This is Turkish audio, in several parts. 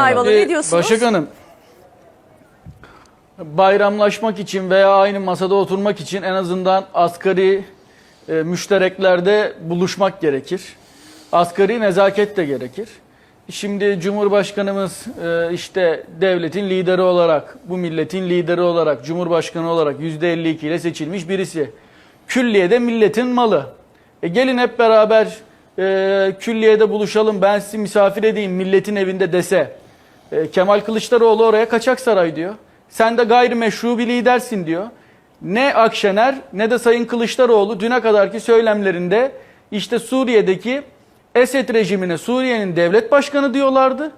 Ayvalı Ee, ne diyorsunuz? Başak Hanım, bayramlaşmak için veya aynı masada oturmak için en azından asgari e, müştereklerde buluşmak gerekir. Asgari nezaket de gerekir. Şimdi Cumhurbaşkanımız e, işte devletin lideri olarak, bu milletin lideri olarak, Cumhurbaşkanı olarak %52 ile seçilmiş birisi. Külliyede milletin malı. E gelin hep beraber e, külliyede buluşalım, ben sizi misafir edeyim milletin evinde dese. E, Kemal Kılıçdaroğlu oraya kaçak saray diyor. Sen de gayrimeşru bir lidersin diyor. Ne Akşener ne de Sayın Kılıçdaroğlu düne kadarki söylemlerinde işte Suriye'deki Esed rejimine Suriye'nin devlet başkanı diyorlardı.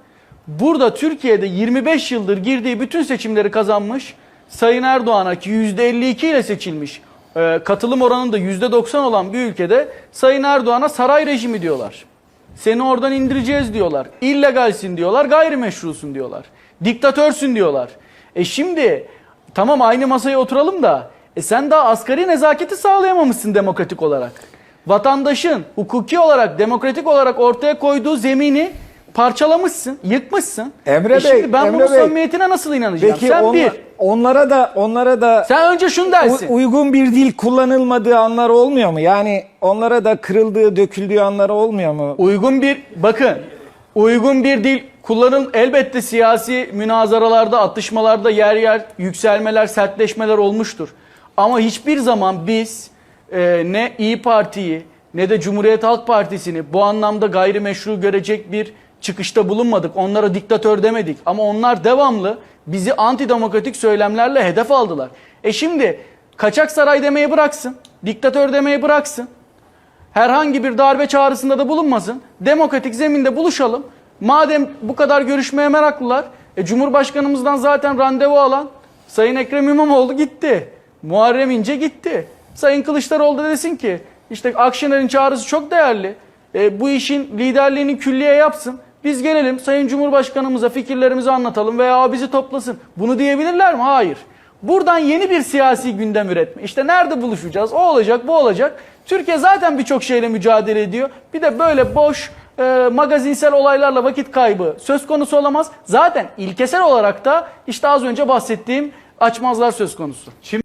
Burada Türkiye'de 25 yıldır girdiği bütün seçimleri kazanmış Sayın Erdoğan'a ki %52 ile seçilmiş e, katılım oranında %90 olan bir ülkede Sayın Erdoğan'a saray rejimi diyorlar. Seni oradan indireceğiz diyorlar. İllegalsin diyorlar, gayrimeşrusun diyorlar. Diktatörsün diyorlar. E şimdi tamam aynı masaya oturalım da e sen daha asgari nezaketi sağlayamamışsın demokratik olarak. Vatandaşın hukuki olarak, demokratik olarak ortaya koyduğu zemini parçalamışsın, yıkmışsın. Emre e şimdi Bey, ben Emre bunun Bey. samimiyetine nasıl inanacağım? Peki sen onla- bir, onlara da onlara da sen önce şunu dersin. uygun bir dil kullanılmadığı anlar olmuyor mu? Yani onlara da kırıldığı, döküldüğü anlar olmuyor mu? Uygun bir bakın uygun bir dil kullanıl elbette siyasi münazaralarda atışmalarda yer yer yükselmeler sertleşmeler olmuştur. Ama hiçbir zaman biz e, ne İyi Parti'yi ne de Cumhuriyet Halk Partisi'ni bu anlamda gayrimeşru görecek bir çıkışta bulunmadık. Onlara diktatör demedik ama onlar devamlı bizi antidemokratik söylemlerle hedef aldılar. E şimdi kaçak saray demeyi bıraksın, diktatör demeyi bıraksın herhangi bir darbe çağrısında da bulunmasın. Demokratik zeminde buluşalım. Madem bu kadar görüşmeye meraklılar, e, Cumhurbaşkanımızdan zaten randevu alan Sayın Ekrem İmamoğlu gitti. Muharrem İnce gitti. Sayın Kılıçdaroğlu da desin ki işte Akşener'in çağrısı çok değerli. E, bu işin liderliğini külliye yapsın. Biz gelelim Sayın Cumhurbaşkanımıza fikirlerimizi anlatalım veya bizi toplasın. Bunu diyebilirler mi? Hayır. Buradan yeni bir siyasi gündem üretme. İşte nerede buluşacağız? O olacak, bu olacak. Türkiye zaten birçok şeyle mücadele ediyor. Bir de böyle boş e, magazinsel olaylarla vakit kaybı söz konusu olamaz. Zaten ilkesel olarak da işte az önce bahsettiğim açmazlar söz konusu. Şimdi